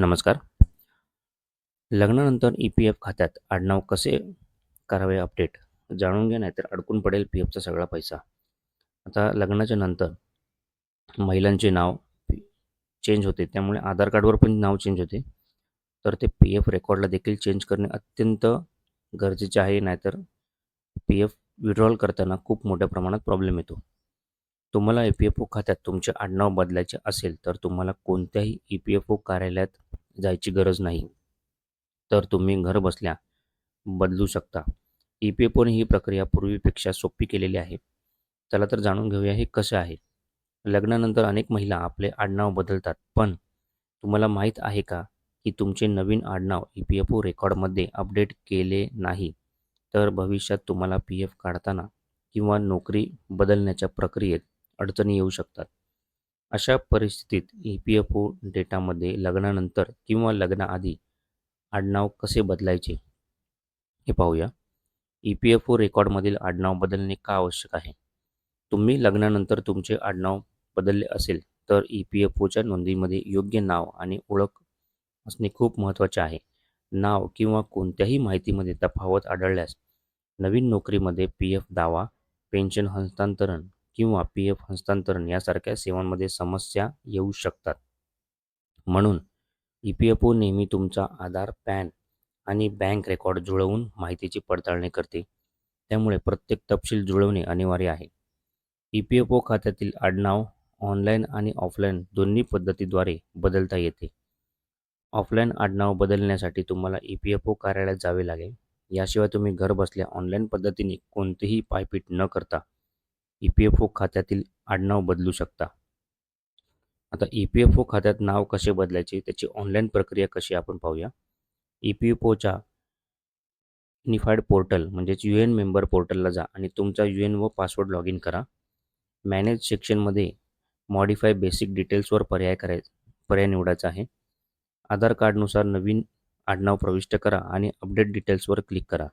नमस्कार. लग्नानंतर E P F खात्यात आडनाव कसे करावे अपडेट जाणून घ्या नाहीतर अडकून पडेल पी एफचा सगळा पैसा. आता लग्नाच्या नंतर महिलांचे नाव चेंज होते त्यामुळे आधार कार्डवर पण नाव चेंज होते. तर ते पी एफ रेकॉर्डला देखील चेंज करणे अत्यंत गरजेचे आहे नाहीतर पी एफ विड्रॉल करताना खूप मोठ्या प्रमाणात प्रॉब्लेम येतो. तुम्हाला ई पी एफ ओ खात्यात तुमचे आडनाव बदलायचे असेल तर तुम्हाला कोणत्याही ई पी एफ ओ कार्यालयात जायची गरज नाही. तर तुम्ही घर बसल्या बदलू शकता. ई पी एफ ओने ही प्रक्रिया पूर्वीपेक्षा सोपी केलेली आहे. चला तर जाणून घेऊया हे कसं आहे. लग्नानंतर अनेक महिला आपले आडनाव बदलतात पण तुम्हाला माहीत आहे का की तुमचे नवीन आडनाव ई पी एफ ओ रेकॉर्डमध्ये अपडेट केले नाही? तर भविष्यात तुम्हाला पी एफ काढताना किंवा नोकरी बदलण्याच्या प्रक्रियेत अडचणी येऊ शकतात. अशा परिस्थितीत ई पी एफ ओ डेटामध्ये लग्नानंतर किंवा लग्नाआधी आडनाव कसे बदलायचे? हे पाहूया. ई पी एफ ओ रेकॉर्डमधील आडनाव बदलणे का आवश्यक आहे? तुम्ही लग्नानंतर तुमचे आडनाव बदलले असेल तर ई पी एफ ओच्या नोंदीमध्ये योग्य नाव आणि ओळख असणे खूप महत्त्वाचे आहे. नाव किंवा कोणत्याही माहितीमध्ये तफावत आढळल्यास नवीन नोकरीमध्ये पी एफ दावा पेन्शन हस्तांतरण किंवा पी एफ हस्तांतरण यासारख्या सेवांमध्ये समस्या येऊ शकतात. म्हणून ई पी एफ ओ नेहमी तुमचा आधार पॅन आणि बँक रेकॉर्ड जुळवून माहितीची पडताळणी करते. त्यामुळे प्रत्येक तपशील जुळवणे अनिवार्य आहे. ई पी एफ ओ खात्यातील आडनाव ऑनलाईन आणि ऑफलाईन दोन्ही पद्धतीद्वारे बदलता येते. ऑफलाईन आडनाव बदलण्यासाठी तुम्हाला ई पी एफ ओ कार्यालयात जावे लागेल. याशिवाय तुम्ही घरबसल्या ऑनलाईन पद्धतीने कोणतेही पायपीट न करता ई पी एफ ओ खात्यातील आडनाव बदलू शकता. आता ई पी एफ ओ खात्यात नाव कसे बदलायचे? त्याची ऑनलाईन प्रक्रिया कशी आपण पाहूया? ई पी एफ ओच्या युनिफाईड पोर्टल म्हणजेच यू एन मेंबर पोर्टलला जा आणि तुमचा यू एन व पासवर्ड लॉग इन करा मॅनेज सेक्शनमध्ये मॉडिफाय बेसिक डिटेल्सवर पर्याय कराय पर्याय निवडायचा आहे. आधार कार्डनुसार नवीन आडनाव प्रविष्ट करा आणि अपडेट डिटेल्सवर क्लिक करा.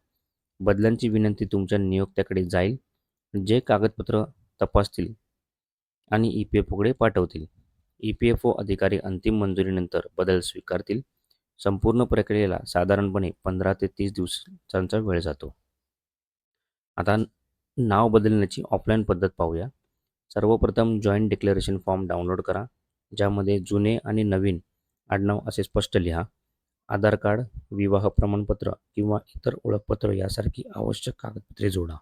बदलांची विनंती तुमच्या नियोक्त्याकडे जाईल. जे कागदपत्र तपासतील आणि ई पी एफ ओकडे पाठवतील ई पी एफ ओ अधिकारी अंतिम मंजुरीनंतर बदल स्वीकारतील संपूर्ण प्रक्रियेला साधारणपणे पंधरा ते तीस दिवसांचा वेळ जातो. आता नाव बदलण्याची ऑफलाईन पद्धत पाहूया. सर्वप्रथम जॉईंट डिक्लेरेशन फॉर्म डाउनलोड करा ज्यामध्ये जुने आणि नवीन आडनाव असे स्पष्ट लिहा. आधार कार्ड विवाह प्रमाणपत्र किंवा इतर ओळखपत्र यासारखी आवश्यक कागदपत्रे जोडा.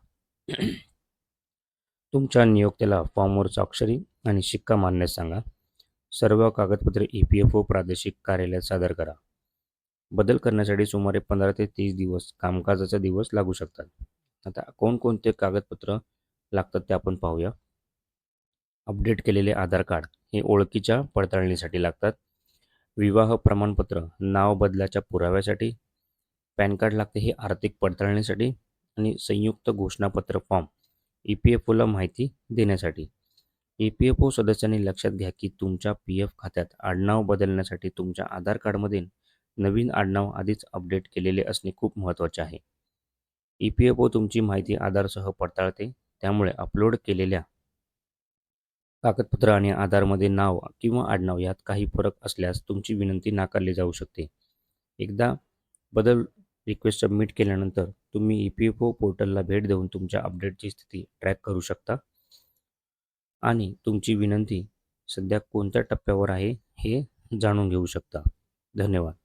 तुमच्या नियोक्त्याला फॉर्मवर स्वाक्षरी आणि शिक्का मानण्यास सांगा. सर्व कागदपत्रे ई पी एफ ओ प्रादेशिक कार्यालयात सादर करा. बदल करण्यासाठी सुमारे पंधरा ते तीस दिवस कामकाजाचा दिवस लागू शकतात. आता कोणकोणते कागदपत्र लागतात ते आपण पाहूया. अपडेट केलेले आधार कार्ड हे ओळखीच्या पडताळणीसाठी लागतात. विवाह प्रमाणपत्र नाव बदलाच्या पुराव्यासाठी. पॅन कार्ड लागते हे आर्थिक पडताळणीसाठी आणि संयुक्त घोषणापत्र फॉर्म ई पी एफ ओला माहिती देण्यासाठी. ई पी एफ ओ सदस्यांनी लक्षात घ्या की तुमच्या पी एफ खात्यात आडनाव बदलण्यासाठी तुमच्या आधार कार्डमध्ये नवीन आडनाव आधीच अपडेट केलेले असणे खूप महत्त्वाचे आहे. ई पी एफ ओ तुमची माहिती आधारसह पडताळते त्यामुळे अपलोड केलेल्या कागदपत्र आणि आधारमध्ये नाव किंवा आडनाव यात काही फरक असल्यास तुमची विनंती नाकारली जाऊ शकते. एकदा बदल रिक्वेस्ट सबमिट केल्यानंतर तुम्ही ई पी एफ ओ पोर्टलला भेट देऊन तुमच्या अपडेटची स्थिती ट्रॅक करू शकता. आणि तुमची विनंती सध्या कोणत्या टप्प्यावर आहे हे जाणून घेऊ शकता. धन्यवाद.